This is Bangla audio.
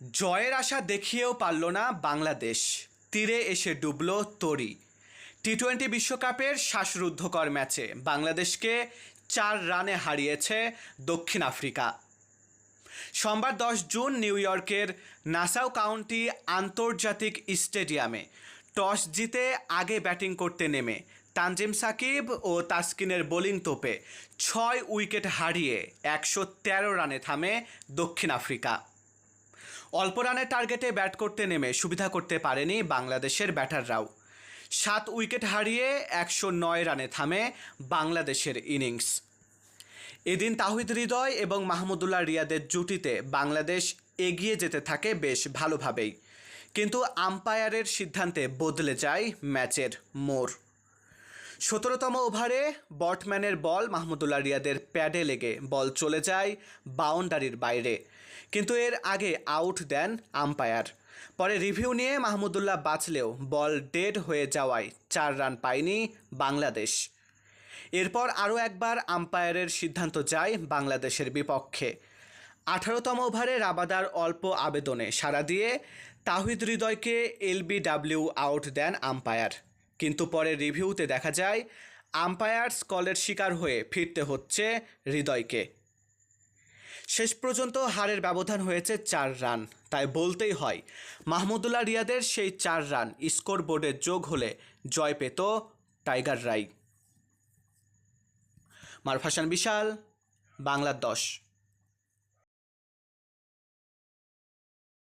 জয়ের আশা দেখিয়েও পারল না বাংলাদেশ। তীরে এসে ডুবল তরি। টি টোয়েন্টি বিশ্বকাপের শ্বাসরুদ্ধকর ম্যাচে বাংলাদেশকে চার রানে হারিয়েছে দক্ষিণ আফ্রিকা। সোমবার দশ জুন নিউ ইয়র্কের নাসাউ কাউন্টি আন্তর্জাতিক স্টেডিয়ামে টস জিতে আগে ব্যাটিং করতে নেমে তানজিম সাকিব ও তাসকিনের বোলিং তোপে ছয় উইকেট হারিয়ে একশো তেরো রানে থামে দক্ষিণ আফ্রিকা। অল্প রানের টার্গেটে ব্যাট করতে নেমে সুবিধা করতে পারেনি বাংলাদেশের ব্যাটাররাও। সাত উইকেট হারিয়ে একশো নয় রানে থামে বাংলাদেশের ইনিংস এদিন তাহিদ হৃদয় এবং মাহমুদুল্লাহ রিয়াদের জুটিতে বাংলাদেশ এগিয়ে যেতে থাকে বেশ ভালোভাবেই। কিন্তু আম্পায়ারের সিদ্ধান্তে বদলে যায় ম্যাচের মোড়। সতেরোতম ওভারে বটম্যানের বল মাহমুদুল্লাহ রিয়াদের প্যাডে লেগে বল চলে যায় বাউন্ডারির বাইরে। কিন্তু এর আগে আউট দেন আম্পায়ার। পরে রিভিউ নিয়ে মাহমুদুল্লাহ বাঁচলেও বল ডেড হয়ে যাওয়ায় চার রান পায়নি বাংলাদেশ। এরপর আরও একবার আম্পায়ারের সিদ্ধান্ত যায় বাংলাদেশের বিপক্ষে। আঠারোতম ওভারে রাবাদার অল্প আবেদনে সাড়া দিয়ে তাহিদ হৃদয়কে এলবিডাব্লিউ আউট দেন আম্পায়ার। কিন্তু পরে রিভিউতে দেখা যায়, আম্পায়ার্স কলের শিকার হয়ে ফিরতে হচ্ছে হৃদয়কে। শেষ পর্যন্ত হারের ব্যবধান হয়েছে চার রান। তাই বলতেই হয়, মাহমুদুল্লাহ রিয়াদের সেই চার রান স্কোর বোর্ডে যোগ হলে জয় পেত টাইগার রাই। মারফাসান বিশাল বাংলার দশ